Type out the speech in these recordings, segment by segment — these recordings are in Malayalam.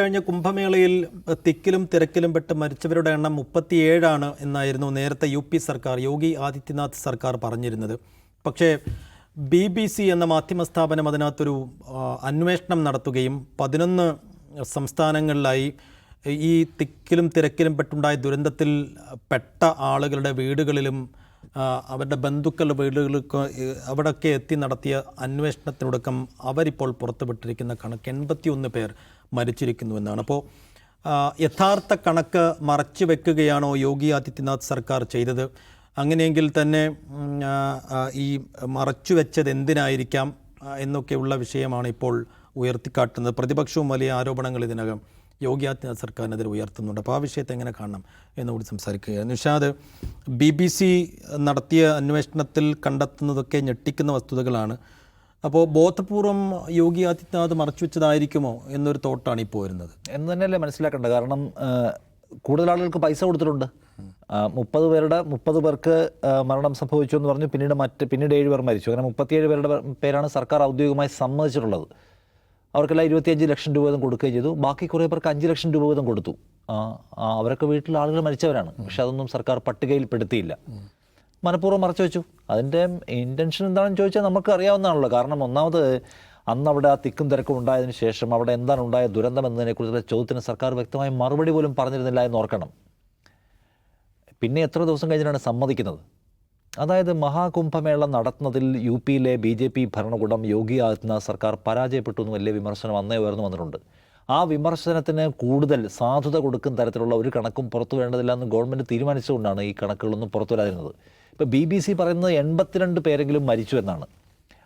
ഇക്കഴിഞ്ഞ കുംഭമേളയിൽ തിക്കിലും തിരക്കിലും പെട്ട് മരിച്ചവരുടെ എണ്ണം മുപ്പത്തിയേഴാണ് എന്നായിരുന്നു നേരത്തെ യു പി സർക്കാർ യോഗി ആദിത്യനാഥ് സർക്കാർ പറഞ്ഞിരുന്നത്. പക്ഷേ ബി ബി സി എന്ന മാധ്യമ സ്ഥാപനം അതിനകത്തൊരു അന്വേഷണം നടത്തുകയും പതിനൊന്ന് സംസ്ഥാനങ്ങളിലായി ഈ തിക്കിലും തിരക്കിലും പെട്ടുണ്ടായ ദുരന്തത്തിൽ പെട്ട ആളുകളുടെ വീടുകളിലും അവരുടെ ബന്ധുക്കളുടെ വീടുകൾക്ക് അവിടെയൊക്കെ എത്തി നടത്തിയ അന്വേഷണത്തിനൊടുക്കം അവരിപ്പോൾ പുറത്തുവിട്ടിരിക്കുന്ന കണക്ക് എൺപത്തിയൊന്ന് പേർ മരിച്ചിരിക്കുന്നുവെന്നാണ്. അപ്പോൾ യഥാർത്ഥ കണക്ക് മറച്ചു വെക്കുകയാണോ യോഗി ആദിത്യനാഥ് സർക്കാർ ചെയ്തത്? അങ്ങനെയെങ്കിൽ തന്നെ ഈ മറച്ചു വെച്ചത് എന്തിനായിരിക്കാം എന്നൊക്കെയുള്ള വിഷയമാണ് ഇപ്പോൾ ഉയർത്തിക്കാട്ടുന്നത്. പ്രതിപക്ഷവും വലിയ ആരോപണങ്ങൾ ഇതിനകം യോഗി ആദിത്യനാഥ് സർക്കാരിനെതിരെ ഉയർത്തുന്നുണ്ട്. അപ്പോൾ ആ വിഷയത്തെ എങ്ങനെ കാണണം എന്നുകൂടി സംസാരിക്കുക നിഷാദ് ബി ബി സി നടത്തിയ അന്വേഷണത്തിൽ കണ്ടെത്തുന്നതൊക്കെ ഞെട്ടിക്കുന്ന വസ്തുതകളാണ്. അപ്പോൾ ബോധപൂർവം യോഗി ആദിത്യനാഥ് മറച്ചുവെച്ചതായിരിക്കുമോ എന്നൊരു തോട്ടാണ് ഇപ്പോൾ വരുന്നത് എന്ന് തന്നെയല്ലേ മനസ്സിലാക്കേണ്ടത്. കാരണം കൂടുതൽ ആളുകൾക്ക് പൈസ കൊടുത്തിട്ടുണ്ട്. മുപ്പത് പേരുടെ മുപ്പത് പേർക്ക് മരണം സംഭവിച്ചു എന്ന് പറഞ്ഞു. പിന്നീട് മറ്റ് പിന്നീട് ഏഴ് പേർ മരിച്ചു. അങ്ങനെ മുപ്പത്തിയേഴ് പേരുടെ പേരാണ് സർക്കാർ ഔദ്യോഗികമായി സമ്മതിച്ചിട്ടുള്ളത്. അവർക്കെല്ലാം ഇരുപത്തിയഞ്ച് ലക്ഷം രൂപ വീതം കൊടുക്കുകയും ചെയ്തു. ബാക്കി കുറേ പേർക്ക് അഞ്ച് ലക്ഷം രൂപ വീതം കൊടുത്തു. അവരൊക്കെ വീട്ടിൽ ആളുകൾ മരിച്ചവരാണ്. പക്ഷെ അതൊന്നും സർക്കാർ പട്ടികയിൽ പെടുത്തിയില്ല. മനഃപൂർവം മറച്ചു വെച്ചു. അതിന്റെ ഇന്റൻഷൻ എന്താണെന്ന് ചോദിച്ചാൽ നമുക്ക് അറിയാവുന്നതാണല്ലോ കാരണം ഒന്നാമത് അന്ന് അവിടെ ആ തിക്കും തിരക്കും ഉണ്ടായതിനു ശേഷം അവിടെ എന്താണ് ഉണ്ടായ ദുരന്തം എന്നതിനെക്കുറിച്ചുള്ള ചോദ്യത്തിന് സർക്കാർ വ്യക്തമായ മറുപടി പോലും പറഞ്ഞിരുന്നില്ല എന്ന് ഓർക്കണം. പിന്നെ എത്ര ദിവസം കഴിഞ്ഞിട്ടാണ് സമ്മതിക്കുന്നത്? അതായത് മഹാകുംഭമേള നടത്തുന്നതിൽ യു പിയിലെ ബി ജെ പി ഭരണകൂടം യോഗി ആദിത്യനാഥ് സർക്കാർ പരാജയപ്പെട്ടു എന്ന് വലിയ വിമർശനം അന്നേ ഉയർന്നു വന്നിട്ടുണ്ട്. ആ വിമർശനത്തിന് കൂടുതൽ സാധുത കൊടുക്കുന്ന തരത്തിലുള്ള ഒരു കണക്കും പുറത്തു വേണ്ടതില്ല എന്ന് ഗവൺമെന്റ് തീരുമാനിച്ചുകൊണ്ടാണ് ഈ കണക്കുകളൊന്നും പുറത്തു വരാതിരുന്നത്. ഇപ്പോൾ ബി ബി സി പറയുന്നത് എൺപത്തിരണ്ട് പേരെങ്കിലും മരിച്ചു എന്നാണ്.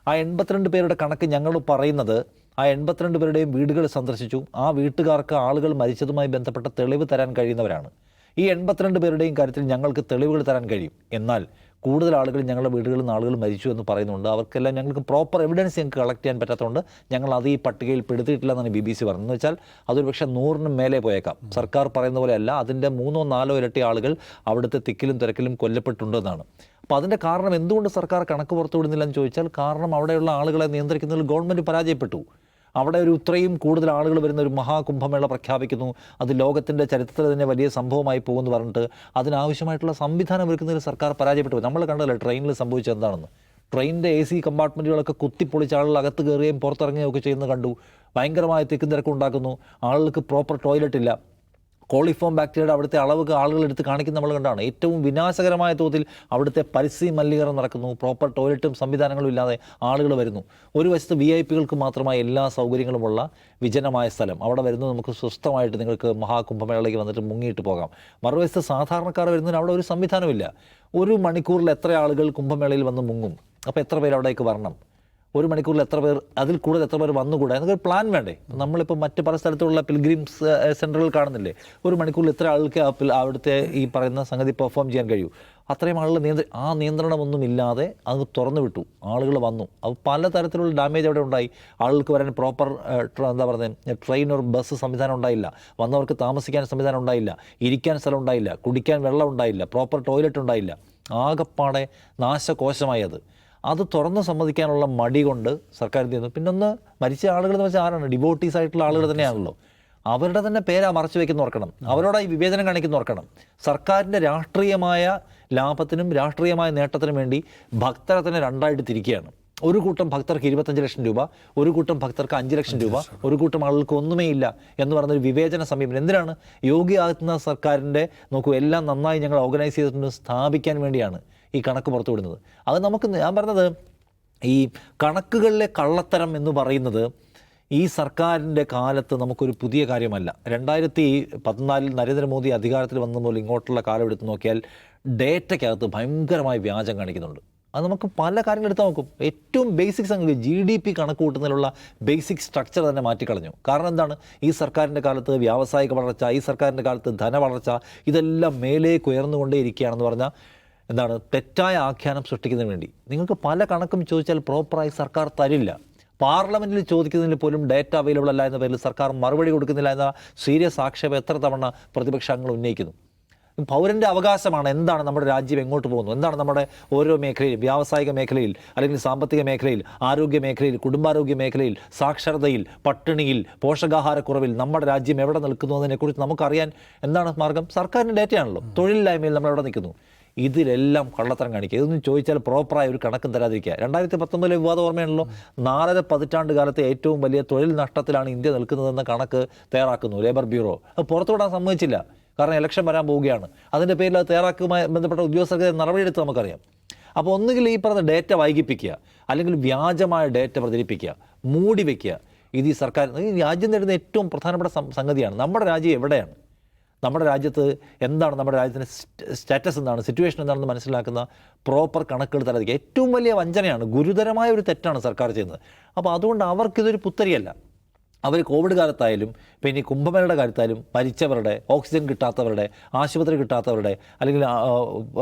ആ എൺപത്തിരണ്ട് പേരുടെ കണക്ക് ഞങ്ങൾ പറയുന്നത് ആ എൺപത്തിരണ്ട് പേരുടെയും വീടുകൾ സന്ദർശിച്ചു. ആ വീട്ടുകാർക്ക് ആളുകൾ മരിച്ചതുമായി ബന്ധപ്പെട്ട തെളിവ് തരാൻ കഴിയുന്നവരാണ്. ഈ എൺപത്തിരണ്ട് പേരുടെയും കാര്യത്തിൽ ഞങ്ങൾക്ക് തെളിവുകൾ തരാൻ കഴിയും. എന്നാൽ കൂടുതൽ ആളുകൾ ഞങ്ങളുടെ വീടുകളിൽ നിന്ന് ആളുകൾ മരിച്ചു എന്ന് പറയുന്നുണ്ട്. അവർക്കെല്ലാം ഞങ്ങൾക്ക് പ്രോപ്പർ എവിഡൻസ് ഞങ്ങൾക്ക് കളക്ട് ചെയ്യാൻ പറ്റാത്തതുകൊണ്ട് ഞങ്ങൾ അത് ഈ പട്ടികയിൽ പെടുത്തിയിട്ടില്ല എന്നാണ് ബി ബി സി പറഞ്ഞത് വെച്ചാൽ അതൊരു പക്ഷേ നൂറിന് മേലെ പോയേക്കാം. സർക്കാർ പറയുന്ന പോലെയല്ല അതിന്റെ മൂന്നോ നാലോ ഇരട്ടി ആളുകൾ അവിടുത്തെ തിക്കിലും തിരക്കിലും കൊല്ലപ്പെട്ടുണ്ടെന്നാണ് അപ്പോൾ അതിന്റെ കാരണം എന്തുകൊണ്ട് സർക്കാർ കണക്ക് പുറത്തുവിടുന്നില്ലെന്ന് ചോദിച്ചാൽ കാരണം അവിടെയുള്ള ആളുകളെ നിയന്ത്രിക്കുന്നതിൽ ഗവൺമെന്റ് പരാജയപ്പെട്ടു. അവിടെ ഒരു ഇത്രയും കൂടുതൽ ആളുകൾ വരുന്ന ഒരു മഹാകുംഭമേള പ്രഖ്യാപിക്കുന്നു. അത് ലോകത്തിന്റെ ചരിത്രത്തിൽ തന്നെ വലിയ സംഭവമായി പോകുമെന്ന് പറഞ്ഞിട്ട് അതിനാവശ്യമായിട്ടുള്ള സംവിധാനം ഒരുക്കുന്നതിൽ സർക്കാർ പരാജയപ്പെട്ടു. നമ്മൾ കണ്ടല്ലോ ട്രെയിനിൽ സംഭവിച്ചത് എന്താണെന്ന്. ട്രെയിനിന്റെ എ സി കമ്പാർട്ട്മെന്റുകളൊക്കെ കുത്തിപ്പൊളിച്ച് ആളുകൾ അകത്ത് കയറുകയും പുറത്തിറങ്ങുകയും ഒക്കെ ചെയ്യുന്നത് കണ്ടു. ഭയങ്കരമായ തിക്കും തിരക്കും ഉണ്ടാക്കുന്നു. ആളുകൾക്ക് പ്രോപ്പർ ടോയ്ലറ്റ് ഇല്ല കോളിഫോം ബാക്ടീരിയയുടെ അവിടുത്തെ അളവ് ആളുകൾ എടുത്ത് കാണിക്കുന്ന നമ്മൾ കണ്ടാണ്. ഏറ്റവും വിനാശകരമായ തോതിൽ അവിടുത്തെ പരിസ്ഥിതി മലിനീകരണം നടക്കുന്നു. പ്രോപ്പർ ടോയ്ലറ്റും സംവിധാനങ്ങളും ഇല്ലാതെ ആളുകൾ വരുന്നു. ഒരു വശത്ത് വി ഐ പികൾക്ക് മാത്രമായി എല്ലാ സൗകര്യങ്ങളുമുള്ള വിജനമായ സ്ഥലം. അവിടെ വരുന്നത് നമുക്ക് സ്വസ്ഥമായിട്ട് നിങ്ങൾക്ക് മഹാകുംഭമേളയിലേക്ക് വന്നിട്ട് മുങ്ങിയിട്ട് പോകാം. മറുവശത്ത് സാധാരണക്കാർ വരുന്നതിന് അവിടെ ഒരു സംവിധാനമില്ല ഒരു മണിക്കൂറിൽ എത്ര ആളുകൾ കുംഭമേളയിൽ വന്ന് മുങ്ങും? അപ്പോൾ എത്ര പേര് അവിടേക്ക് വരണം? ഒരു മണിക്കൂറിൽ എത്ര പേർ അതിൽ കൂടുതൽ എത്ര പേർ വന്നുകൂടാ? എന്നൊക്കെ പ്ലാൻ വേണ്ടേ? നമ്മളിപ്പോൾ മറ്റ് പല സ്ഥലത്തുള്ള പിൽഗ്രിംസ് സെന്ററുകൾ കാണുന്നില്ലേ? ഒരു മണിക്കൂറിൽ ഇത്ര ആൾക്ക് അവിടുത്തെ ഈ പറയുന്ന സംഗതി പെർഫോം ചെയ്യാൻ കഴിയൂ. അത്രയും ആളുകൾ നിയന്ത്ര ആ നിയന്ത്രണമൊന്നും ഇല്ലാതെ അത് തുറന്നു വിട്ടു ആളുകൾ വന്നു. അപ്പോൾ പല തരത്തിലുള്ള ഡാമേജ് അവിടെ ഉണ്ടായി. ആളുകൾക്ക് വരാൻ പ്രോപ്പർ എന്താ പറയുന്നത് ട്രെയിൻ ഒരു ബസ് സംവിധാനം ഉണ്ടായില്ല. വന്നവർക്ക് താമസിക്കാൻ സംവിധാനം ഉണ്ടായില്ല. ഇരിക്കാൻ സ്ഥലം ഉണ്ടായില്ല. കുടിക്കാൻ വെള്ളം ഉണ്ടായില്ല. പ്രോപ്പർ ടോയ്ലറ്റ് ഉണ്ടായില്ല. ആകെപ്പാടെ നാശകോശമായി അത് അത് തുറന്ന് സമ്മതിക്കാനുള്ള മടി കൊണ്ട് സർക്കാർ എന്ത് ചെയ്യുന്നു പിന്നെ ഒന്ന് മരിച്ച ആളുകൾ എന്ന് വെച്ചാൽ ആരാണ്? ഡിവോട്ടീസ് ആയിട്ടുള്ള ആളുകൾ തന്നെയാണല്ലോ. അവരുടെ തന്നെ പേരാ മറച്ചു വെക്കുന്ന ഓർക്കണം. അവരോടായി വിവേചനം കാണിക്കുന്ന ഓർക്കണം. സർക്കാരിന്റെ രാഷ്ട്രീയമായ ലാഭത്തിനും രാഷ്ട്രീയമായ നേട്ടത്തിനും വേണ്ടി ഭക്തരെ തന്നെ രണ്ടായിട്ട് തിരിക്കുകയാണ്. ഒരു കൂട്ടം ഭക്തർക്ക് ഇരുപത്തഞ്ച് ലക്ഷം രൂപ ഒരു കൂട്ടം ഭക്തർക്ക് അഞ്ച് ലക്ഷം രൂപ ഒരു കൂട്ടം ആളുകൾക്ക് ഒന്നുമേ ഇല്ല എന്ന് പറഞ്ഞൊരു വിവേചന സമീപനം. എന്തിനാണ്? യോഗി ആദിത്യനാഥ് സർക്കാരിന്റെ നോക്കൂ എല്ലാം നന്നായി ഞങ്ങൾ ഓർഗനൈസ് ചെയ്തിട്ടുണ്ട് സ്ഥാപിക്കാൻ വേണ്ടിയാണ്. ഈ കണക്ക് പുറത്തുവിടുന്നത് അത് നമുക്ക് ഞാൻ പറഞ്ഞത് ഈ കണക്കുകളിലെ കള്ളത്തരം എന്ന് പറയുന്നത് ഈ സർക്കാരിന്റെ കാലത്ത് നമുക്കൊരു പുതിയ കാര്യമല്ല. രണ്ടായിരത്തി പതിനാലിൽ നരേന്ദ്രമോദി അധികാരത്തിൽ വന്ന മുതൽ ഇങ്ങോട്ടുള്ള കാലം എടുത്ത് നോക്കിയാൽ ഡേറ്റയ്ക്കകത്ത് ഭയങ്കരമായ വ്യാജം കാണിക്കുന്നുണ്ട്. അത് നമുക്ക് പല കാര്യങ്ങൾ എടുത്താൽ നോക്കും. ഏറ്റവും ബേസിക് സംഗതി ജി ഡി പി കണക്ക് കൂട്ടുന്നതിലുള്ള ബേസിക് സ്ട്രക്ചർ തന്നെ മാറ്റിക്കളഞ്ഞു. കാരണം എന്താണ്? ഈ സർക്കാരിന്റെ കാലത്ത് വ്യാവസായിക വളർച്ച ഈ സർക്കാരിന്റെ കാലത്ത് ധനവളർച്ച ഇതെല്ലാം മേലേക്ക് ഉയർന്നുകൊണ്ടേയിരിക്കുകയാണെന്ന് പറഞ്ഞാൽ എന്താണ് തെറ്റായ ആഖ്യാനം സൃഷ്ടിക്കുന്നതിന് വേണ്ടി. നിങ്ങൾക്ക് പല കണക്കും ചോദിച്ചാൽ പ്രോപ്പറായി സർക്കാർ തരില്ല. പാർലമെന്റിൽ ചോദിക്കുന്നതിൽ പോലും ഡേറ്റ അവൈലബിൾ അല്ല എന്ന പേരിൽ സർക്കാർ മറുപടി കൊടുക്കുന്നില്ല എന്ന സീരിയസ് ആക്ഷേപം എത്ര തവണ പ്രതിപക്ഷ അംഗങ്ങൾ ഉന്നയിക്കുന്നു. പൗരന്റെ അവകാശമാണ് എന്താണ് നമ്മുടെ രാജ്യം എങ്ങോട്ട് പോകുന്നു എന്താണ് നമ്മുടെ ഓരോ മേഖലയിൽ വ്യാവസായിക മേഖലയിൽ അല്ലെങ്കിൽ സാമ്പത്തിക മേഖലയിൽ ആരോഗ്യ മേഖലയിൽ കുടുംബാരോഗ്യ മേഖലയിൽ സാക്ഷരതയിൽ പട്ടിണിയിൽ പോഷകാഹാരക്കുറവിൽ നമ്മുടെ രാജ്യം എവിടെ നിൽക്കുന്നു എന്നതിനെക്കുറിച്ച് നമുക്കറിയാൻ എന്താണ് മാർഗം? സർക്കാരിന്റെ ഡേറ്റയാണല്ലോ തൊഴിലില്ലായ്മയിൽ നമ്മൾ എവിടെ നിൽക്കുന്നു. ഇതിലെല്ലാം കള്ളത്തരം കാണിക്കുക. ഇതൊന്നും ചോദിച്ചാൽ പ്രോപ്പറായ ഒരു കണക്കും തരാതിരിക്കുക. രണ്ടായിരത്തി പത്തൊമ്പതിലെ വിവാദ ഓർമ്മയാണല്ലോ നാലര പതിറ്റാണ്ട് കാലത്തെ ഏറ്റവും വലിയ തൊഴിൽ നഷ്ടത്തിലാണ് ഇന്ത്യ നിൽക്കുന്നതെന്ന കണക്ക് തയ്യാറാക്കുന്നു ലേബർ ബ്യൂറോ അത് പുറത്തുവിടാൻ സമ്മതിച്ചില്ല. കാരണം ഇലക്ഷൻ വരാൻ പോവുകയാണ്. അതിന്റെ പേരിൽ അത് തയ്യാറാക്കുമായി ബന്ധപ്പെട്ട ഉദ്യോഗസ്ഥർക്ക് നടപടിയെടുത്ത് നമുക്കറിയാം. അപ്പോൾ ഒന്നുകിൽ ഈ പറഞ്ഞ ഡേറ്റ വൈകിപ്പിക്കുക. അല്ലെങ്കിൽ വ്യാജമായ ഡേറ്റ പ്രചരിപ്പിക്കുക. മൂടി വയ്ക്കുക ഇത് ഈ സർക്കാർ ഈ രാജ്യം നേടുന്ന ഏറ്റവും പ്രധാനപ്പെട്ട സംഗതിയാണ്. നമ്മുടെ രാജ്യം എവിടെയാണ്? നമ്മുടെ രാജ്യത്ത് എന്താണ് നമ്മുടെ രാജ്യത്തിന്റെ സ്റ്റാറ്റസ് എന്താണ് സിറ്റുവേഷൻ എന്താണെന്ന് മനസ്സിലാക്കുന്ന പ്രോപ്പർ കണക്കുകൾ തരാതിരിക്കുക. ഏറ്റവും വലിയ വഞ്ചനയാണ് ഗുരുതരമായ ഒരു തെറ്റാണ് സർക്കാർ ചെയ്യുന്നത്. അപ്പോൾ അതുകൊണ്ട് അവർക്കിതൊരു പുത്തരിയല്ല. അവർ കോവിഡ് കാലത്തായാലും പിന്നെ ഈ കുംഭമേളയുടെ കാര്യത്തായാലും മരിച്ചവരുടെ ഓക്സിജൻ കിട്ടാത്തവരുടെ ആശുപത്രി കിട്ടാത്തവരുടെ അല്ലെങ്കിൽ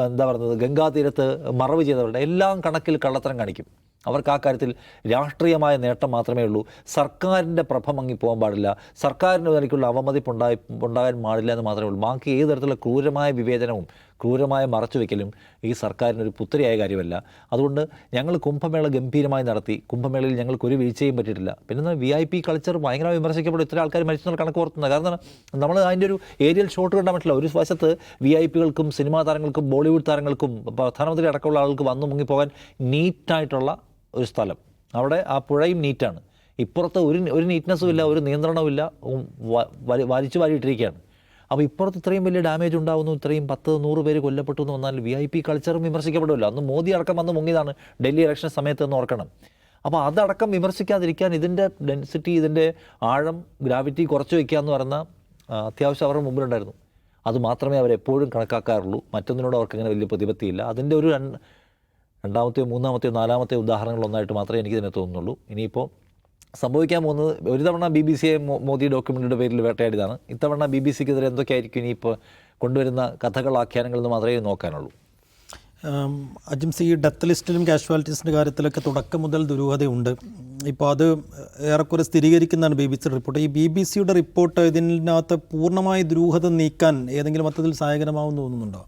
എന്താ പറയുന്നത് ഗംഗാതീരത്ത് മറവ് ചെയ്തവരുടെ എല്ലാം കണക്കിൽ കള്ളത്തരം കാണിക്കും. അവർക്ക് ആ കാര്യത്തിൽ രാഷ്ട്രീയമായ നേട്ടം മാത്രമേ ഉള്ളൂ. സർക്കാരിന്റെ പ്രഭ പോകാൻ പാടില്ല. സർക്കാരിന് നിലയ്ക്കുള്ള അവമതിപ്പ് ഉണ്ടായി ഉണ്ടാകാൻ പാടില്ല എന്ന് മാത്രമേ ഉള്ളൂ. ബാക്കി ഏത് തരത്തിലുള്ള ക്രൂരമായ വിവേചനവും ക്രൂരമായ മറച്ചുവെക്കലും ഈ സർക്കാരിനൊരു പുത്തരിയായ കാര്യമല്ല. അതുകൊണ്ട് ഞങ്ങൾ കുംഭമേള ഗംഭീരമായി നടത്തി. കുംഭമേളയിൽ ഞങ്ങൾക്ക് ഒരു വീഴ്ചയും പറ്റിയിട്ടില്ല. പിന്നെ വി ഐ പി കൾച്ചർ ഭയങ്കര വിമർശിക്കപ്പെടും. ഇത്ര ആൾക്കാർ മരിച്ചെന്നുള്ള കണക്ക് ഓർത്തുന്നത് കാരണം നമ്മൾ അതിന്റെ ഒരു ഏരിയൽ ഷോട്ട് കണ്ടാൽ പറ്റില്ല. ഒരു വശത്ത് വി ഐ പികൾക്കും സിനിമാ താരങ്ങൾക്കും ബോളിവുഡ് താരങ്ങൾക്കും പ്രധാനമന്ത്രി അടക്കമുള്ള ആളുകൾക്ക് വന്നു മുങ്ങിപ്പോകാൻ നീറ്റായിട്ടുള്ള ഒരു സ്ഥലം. അവിടെ ആ പുഴയും നീറ്റാണ്. ഇപ്പുറത്ത് ഒരു ഒരു നീറ്റ്നസ്സും ഇല്ല ഒരു നിയന്ത്രണവും ഇല്ല വലിച്ചു വാരിയിട്ടിരിക്കുകയാണ്. അപ്പോൾ ഇപ്പുറത്ത് ഇത്രയും വലിയ ഡാമേജ് ഉണ്ടാകുന്നു ഇത്രയും പത്ത് നൂറ് പേര് കൊല്ലപ്പെട്ടു എന്ന് വന്നാൽ വി ഐ പി കൾച്ചറും വിമർശിക്കപ്പെടില്ല. അന്ന് മോദി അടക്കം വന്ന് മുങ്ങിയതാണ് ഡൽഹി ഇലക്ഷൻ സമയത്ത് എന്ന് ഓർക്കണം. അപ്പോൾ അതടക്കം വിമർശിക്കാതിരിക്കാൻ ഇതിന്റെ ഡെൻസിറ്റി ഇതിന്റെ ആഴം ഗ്രാവിറ്റി കുറച്ച് വയ്ക്കുക എന്ന് പറയുന്ന അത്യാവശ്യം അവരുടെ മുമ്പിലുണ്ടായിരുന്നു. അത് മാത്രമേ അവരെപ്പോഴും കണക്കാക്കാറുള്ളൂ. മറ്റൊന്നിനോട് അവർക്ക് അങ്ങനെ വലിയ പ്രതിപത്തിയില്ല. അതിന്റെ ഒരു രണ്ടാമത്തെയോ മൂന്നാമത്തെയോ നാലാമത്തെയോ ഉദാഹരണങ്ങളൊന്നായിട്ട് മാത്രമേ എനിക്ക് ഇതിനെ തോന്നുന്നുള്ളൂ. ഇനിയിപ്പോൾ സംഭവിക്കാൻ പോകുന്നത് ഒരു തവണ ബി ബി സിയെ മോദി ഡോക്യുമെന്റിന്റെ പേരിൽ വേട്ടയാടിയതാണ്. ഇത്തവണ ബി ബി സിക്കെതിരെ എന്തൊക്കെയായിരിക്കും ഇനിയിപ്പോൾ കൊണ്ടുവരുന്ന കഥകൾ ആഖ്യാനങ്ങൾ എന്ന് മാത്രമേ നോക്കാനുള്ളൂ. അജിംസി അജിംസ് ഈ ഡെത്ത് ലിസ്റ്റിലും കാഷ്വാലിറ്റീസിന്റെ കാര്യത്തിലൊക്കെ തുടക്കം മുതൽ ദുരൂഹതയുണ്ട്. ഇപ്പോൾ അത് ഏറെക്കുറെ സ്ഥിരീകരിക്കുന്നതാണ് ബി ബി സി റിപ്പോർട്ട്. ഈ ബി ബി സിയുടെ റിപ്പോർട്ട് ഇതിനകത്ത് പൂർണമായി ദുരൂഹത നീക്കാൻ ഏതെങ്കിലും മൊത്തത്തിൽ സഹായകരമാവും തോന്നുന്നുണ്ടോ?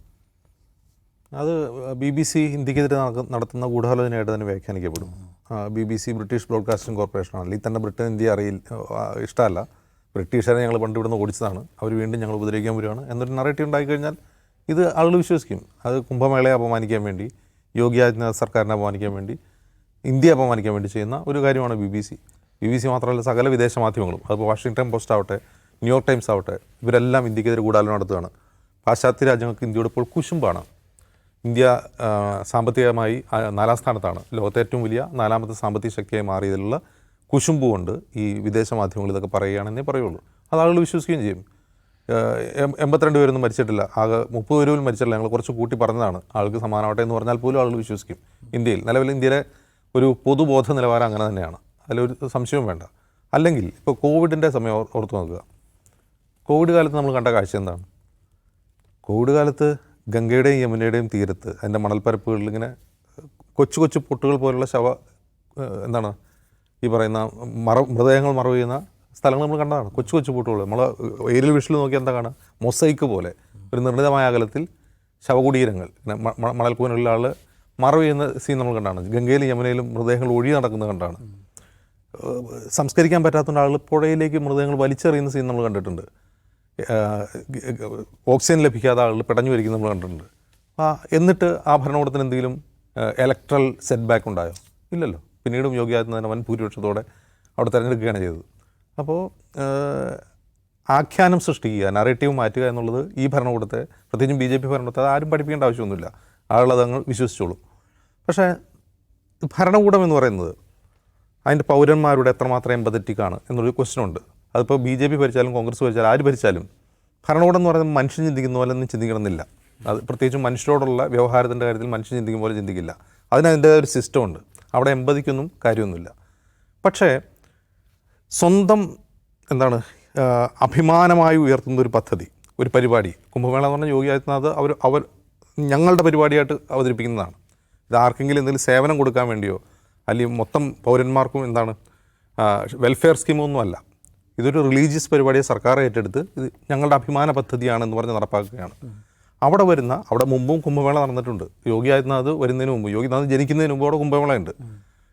അത് ബി ബി സി ഇന്ത്യക്കെതിരെ നടത്തുന്ന ഗൂഢാലോചനയായിട്ട് തന്നെ വ്യാഖ്യാനിക്കപ്പെടും. B B C British Broadcasting Corporation ആണ്. ഈ തന്നെ ബ്രിട്ടൻ ഇന്ത്യ അറിയില്ല ആ, ഇഷ്ടമല്ല. ബ്രിട്ടീഷുകാരെ ഞങ്ങൾ പണ്ട് ഇവിടുന്ന് ഓടിച്ചതാണ്. അവർ വീണ്ടും ഞങ്ങൾ ഉപദ്രവിക്കാൻ വരികയാണ് എന്നൊരു നറേറ്റീവ് ഉണ്ടായിക്കഴിഞ്ഞാൽ ഇത് ആളുകൾ വിശ്വസിക്കും. അത് കുംഭമേളയെ അപമാനിക്കാൻ വേണ്ടി യോഗി ആദിത്യനാഥ് സർക്കാരിനെ അപമാനിക്കാൻ വേണ്ടി ഇന്ത്യയെ അപമാനിക്കാൻ വേണ്ടി ചെയ്യുന്ന ഒരു കാര്യമാണ് B B C B B C മാത്രമല്ല സകല വിദേശ മാധ്യമങ്ങളും. അതിപ്പോൾ വാഷിങ്ടൺ പോസ്റ്റ് ആവട്ടെ ന്യൂയോർക്ക് ടൈംസ് ആവട്ടെ ഇവരെല്ലാം ഇന്ത്യക്കെതിരെ ഗൂഢാലോചന നടത്തുകയാണ്. പാശ്ചാത്യ രാജ്യങ്ങൾക്ക് ഇന്ത്യയോട് ഇപ്പോൾ കുശുമ്പാണ്. ഇന്ത്യ സാമ്പത്തികമായി നാലാം സ്ഥാനത്താണ്. ലോകത്തെ ഏറ്റവും വലിയ നാലാമത്തെ സാമ്പത്തിക ശക്തിയായി മാറിയതിലുള്ള കുശുമ്പു കൊണ്ട് ഈ വിദേശ മാധ്യമങ്ങൾ ഇതൊക്കെ പറയുകയാണെന്നേ പറയുള്ളൂ. അത് ആളുകൾ വിശ്വസിക്കുകയും ചെയ്യും. എൺപത്തിരണ്ട് പേരൊന്നും മരിച്ചിട്ടില്ല. ആകെ മുപ്പത് പേര് മരിച്ചിട്ടില്ല. ഞങ്ങൾ കുറച്ച് കൂട്ടി പറഞ്ഞതാണ്. ആൾക്ക് സമാനമാവട്ടെ എന്ന് പറഞ്ഞാൽ പോലും ആളുകൾ വിശ്വസിക്കും. ഇന്ത്യയിൽ നിലവിൽ ഇന്ത്യയിലെ ഒരു പൊതുബോധ നിലവാരം അങ്ങനെ തന്നെയാണ്. അതിലൊരു സംശയവും വേണ്ട. അല്ലെങ്കിൽ ഇപ്പോൾ കോവിഡിന്റെ സമയം ഓർ- ഓർത്ത് നോക്കുക. കോവിഡ് കാലത്ത് നമ്മൾ കണ്ട കാഴ്ച എന്താണ്? കോവിഡ് കാലത്ത് ഗംഗയുടെയും യമുനയുടെയും തീരത്ത് അതിന്റെ മണൽപ്പരപ്പുകളിൽ ഇങ്ങനെ കൊച്ചു കൊച്ചു പൊട്ടുകൾ പോലുള്ള ശവ എന്താണ് ഈ പറയുന്ന മറ മൃതദേഹങ്ങൾ മറവ് ചെയ്യുന്ന സ്ഥലങ്ങൾ നമ്മൾ കണ്ടതാണ്. കൊച്ചു കൊച്ചു പൊട്ടുകൾ. നമ്മൾ ഏരിയൽ വിഷൽ നോക്കി എന്താ കാണുക? മൊസൈക്ക് പോലെ. ഒരു നിർണിതമായ അകലത്തിൽ ശവകുടീരങ്ങൾ. ഇങ്ങനെ മണൽക്കൂനുള്ള ആൾ മറവ് ചെയ്യുന്ന സീൻ നമ്മൾ കണ്ടാണ്. ഗംഗയിലും യമുനയിലും മൃതദേഹങ്ങൾ ഒഴി നടക്കുന്നത് കണ്ടാണ്. സംസ്കരിക്കാൻ പറ്റാത്തതുകൊണ്ട് ആൾ പുഴയിലേക്ക് മൃതദേഹങ്ങൾ വലിച്ചെറിയുന്ന സീൻ നമ്മൾ കണ്ടിട്ടുണ്ട്. ഓക്സിജൻ ലഭിക്കാത്ത ആളുകൾ പിടഞ്ഞു വരിക്കുന്നത് നമ്മൾ കണ്ടിട്ടുണ്ട്. ആ എന്നിട്ട് ആ ഭരണകൂടത്തിന് എന്തെങ്കിലും ഇലക്ട്രൽ സെറ്റ് ബാക്ക് ഉണ്ടായോ? ഇല്ലല്ലോ. പിന്നീടും യോഗി ആദിത്യനാഥ് വൻ ഭൂരിപക്ഷത്തോടെ അവിടെ തിരഞ്ഞെടുക്കുകയാണ് ചെയ്തത്. അപ്പോൾ ആഖ്യാനം സൃഷ്ടിക്കുക നറേറ്റീവ് മാറ്റുക എന്നുള്ളത് ഈ ഭരണകൂടത്തെ പ്രത്യേകിച്ചും ബി ജെ പി ഭരണകൂടത്തെ ആരും പഠിപ്പിക്കേണ്ട ആവശ്യമൊന്നുമില്ല. ആളുകൾ അതങ്ങ് വിശ്വസിച്ചോളും. പക്ഷേ ഭരണകൂടം എന്ന് പറയുന്നത് അതിന്റെ പൗരന്മാരുടെ എത്രമാത്രം എമ്പതറ്റിക്കാണ് എന്നൊരു ക്വസ്റ്റ്യൻ ഉണ്ട്. അതിപ്പോൾ ബി ജെ പി ഭരിച്ചാലും കോൺഗ്രസ് ഭരിച്ചാലും ആര് ഭരിച്ചാലും ഭരണകൂടം എന്ന് പറയുന്നത് മനുഷ്യൻ ചിന്തിക്കുന്ന പോലെ ഒന്നും ചിന്തിക്കണമെന്നില്ല. അത് പ്രത്യേകിച്ചും മനുഷ്യരോടുള്ള വ്യവഹാരത്തിന്റെ കാര്യത്തിൽ മനുഷ്യൻ ചിന്തിക്കും പോലെ ചിന്തിക്കില്ല. അതിന് അതിന്റെ ഒരു സിസ്റ്റം ഉണ്ട് അവിടെ എമ്പതിക്കൊന്നും കാര്യമൊന്നുമില്ല. പക്ഷേ സ്വന്തം എന്താണ് അഭിമാനമായി ഉയർത്തുന്ന ഒരു പദ്ധതി ഒരു പരിപാടി കുംഭമേള എന്ന് പറഞ്ഞ യോഗി ആദിത്യനാഥ് അവർ അവർ ഞങ്ങളുടെ പരിപാടിയായിട്ട് അവതരിപ്പിക്കുന്നതാണ്. ഇത് ആർക്കെങ്കിലും എന്തെങ്കിലും സേവനം കൊടുക്കാൻ വേണ്ടിയോ അല്ലെങ്കിൽ മൊത്തം പൗരന്മാർക്കും എന്താണ് വെൽഫെയർ സ്കീമൊന്നും അല്ല. ഇതൊരു റിലീജിയസ് പരിപാടിയെ സർക്കാർ ഏറ്റെടുത്ത് ഇത് ഞങ്ങളുടെ അഭിമാന പദ്ധതിയാണെന്ന് പറഞ്ഞ് നടപ്പാക്കുകയാണ്. അവിടെ വരുന്ന അവിടെ മുമ്പും കുംഭമേള നടന്നിട്ടുണ്ട്. യോഗി ആദിത്യനാഥ് വരുന്നതിന് മുമ്പ് യോഗി ആദിത്യനാഥ് ജനിക്കുന്നതിന് മുമ്പ് അവിടെ കുംഭമേളയുണ്ട്.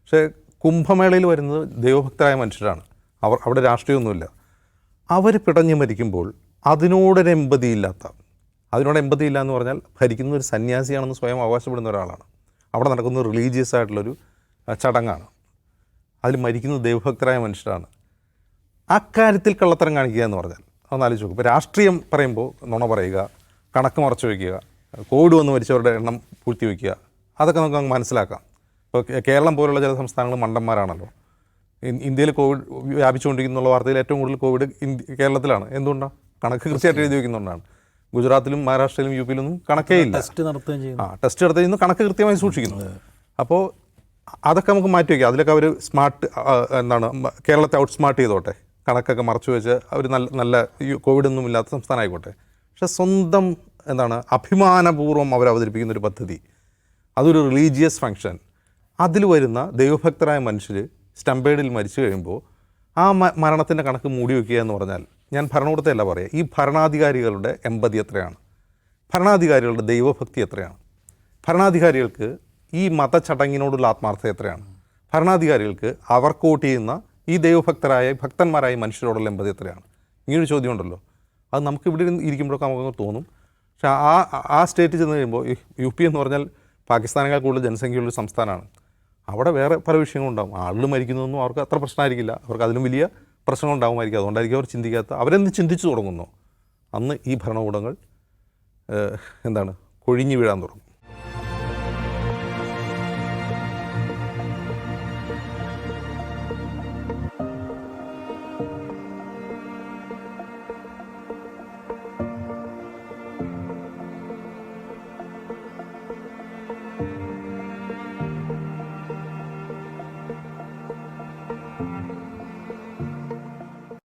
പക്ഷേ കുംഭമേളയിൽ വരുന്നത് ദൈവഭക്തരായ മനുഷ്യരാണ്. അവർ അവിടെ രാഷ്ട്രീയമൊന്നുമില്ല. അവർ പിടഞ്ഞു മരിക്കുമ്പോൾ അതിനോടൊരു എമ്പതി ഇല്ലാത്ത അതിനോട് എമ്പതി ഇല്ല എന്ന് പറഞ്ഞാൽ ഭരിക്കുന്ന ഒരു സന്യാസിയാണെന്ന് സ്വയം അവകാശപ്പെടുന്ന ഒരാളാണ്. അവിടെ നടക്കുന്ന റിലീജിയസ് ആയിട്ടുള്ളൊരു ചടങ്ങാണ്. അതിൽ മരിക്കുന്നത് ദൈവഭക്തരായ മനുഷ്യരാണ്. അക്കാര്യത്തിൽ കള്ളത്തരം കാണിക്കുക എന്ന് പറഞ്ഞാൽ ഒന്ന് ആലോചിച്ച് നോക്കും. ഇപ്പോൾ രാഷ്ട്രീയം പറയുമ്പോൾ നുണ പറയുക കണക്ക് മറച്ചു വയ്ക്കുക കോവിഡ് വന്ന് മരിച്ചവരുടെ എണ്ണം പൂഴ്ത്തി വയ്ക്കുക അതൊക്കെ നമുക്ക് അങ്ങ് മനസ്സിലാക്കാം. ഇപ്പോൾ കേരളം പോലുള്ള ചില സംസ്ഥാനങ്ങൾ മണ്ടന്മാരാണല്ലോ. ഇന്ത്യയിൽ കോവിഡ് വ്യാപിച്ചുകൊണ്ടിരിക്കുന്നുള്ള വാർത്തയിൽ ഏറ്റവും കൂടുതൽ കോവിഡ് ഇന്ത്യ കേരളത്തിലാണ്. എന്തുകൊണ്ടാണ് കണക്ക് കൃത്യമായിട്ട് എഴുതി വയ്ക്കുന്നതുകൊണ്ടാണ്. ഗുജറാത്തിലും മഹാരാഷ്ട്രയിലും യു പിയിലൊന്നും കണക്കേ ഇല്ല. ടെസ്റ്റ് നടത്തുകയും ചെയ്യുന്നു. ആ ടെസ്റ്റ് നടത്തുകയും ഇന്ന് കണക്ക് കൃത്യമായി സൂക്ഷിക്കുന്നു. അപ്പോൾ അതൊക്കെ നമുക്ക് മാറ്റി വയ്ക്കാം. അതിലൊക്കെ അവർ സ്മാർട്ട് എന്താണ് കേരളത്തെ ഔട്ട് സ്മാർട്ട് ചെയ്തോട്ടെ. കണക്കൊക്കെ മറച്ചു വെച്ച് അവർ നല്ല നല്ല കോവിഡൊന്നും ഇല്ലാത്ത സംസ്ഥാനം ആയിക്കോട്ടെ പക്ഷെ സ്വന്തം എന്താണ് അഭിമാനപൂർവം അവർ അവതരിപ്പിക്കുന്ന ഒരു പദ്ധതി. അതൊരു റിലീജിയസ് ഫങ്ഷൻ അതിൽ വരുന്ന ദൈവഭക്തരായ മനുഷ്യർ സ്റ്റംപേഡിൽ മരിച്ചു കഴിയുമ്പോൾ ആ മരണത്തിന്റെ കണക്ക് മൂടി വയ്ക്കുക എന്ന് പറഞ്ഞാൽ ഞാൻ ഭരണകൂടത്തെയല്ല പറയുക ഈ ഭരണാധികാരികളുടെ എമ്പതി എത്രയാണ്? ഭരണാധികാരികളുടെ ദൈവഭക്തി എത്രയാണ്? ഭരണാധികാരികൾക്ക് ഈ മതചടങ്ങിനോടുള്ള ആത്മാർത്ഥത എത്രയാണ്? ഭരണാധികാരികൾക്ക് അവർക്ക് വോട്ട് ചെയ്യുന്ന ഈ ദൈവഭക്തരായ ഭക്തന്മാരായ മനുഷ്യരോടുള്ള എമ്പതി എത്രയാണ്? ഇങ്ങനൊരു ചോദ്യം ഉണ്ടല്ലോ അത് നമുക്ക് ഇവിടെ ഇരിക്കുമ്പോഴൊക്കെ നമുക്ക് തോന്നും. പക്ഷേ ആ ആ സ്റ്റേറ്റ് ചെന്ന് കഴിയുമ്പോൾ യു പി എന്ന് പറഞ്ഞാൽ പാകിസ്ഥാനേക്കാൾ കൂടുതൽ ജനസംഖ്യയുള്ള സംസ്ഥാനമാണ്. അവിടെ വേറെ പല വിഷയങ്ങളുണ്ടാകും ആളുകൾ മരിക്കുന്നതൊന്നും അവർക്ക് അത്ര പ്രശ്നമായിരിക്കില്ല. അവർക്ക് അതിലും വലിയ പ്രശ്നങ്ങളുണ്ടാകുമായിരിക്കും അതുകൊണ്ടായിരിക്കും അവർ ചിന്തിക്കാത്ത അവരെന്ന് ചിന്തിച്ചു തുടങ്ങുന്നു? അന്ന് ഈ ഭരണകൂടങ്ങൾ എന്താണ് കൊഴിഞ്ഞു വീഴാൻ തുടങ്ങും.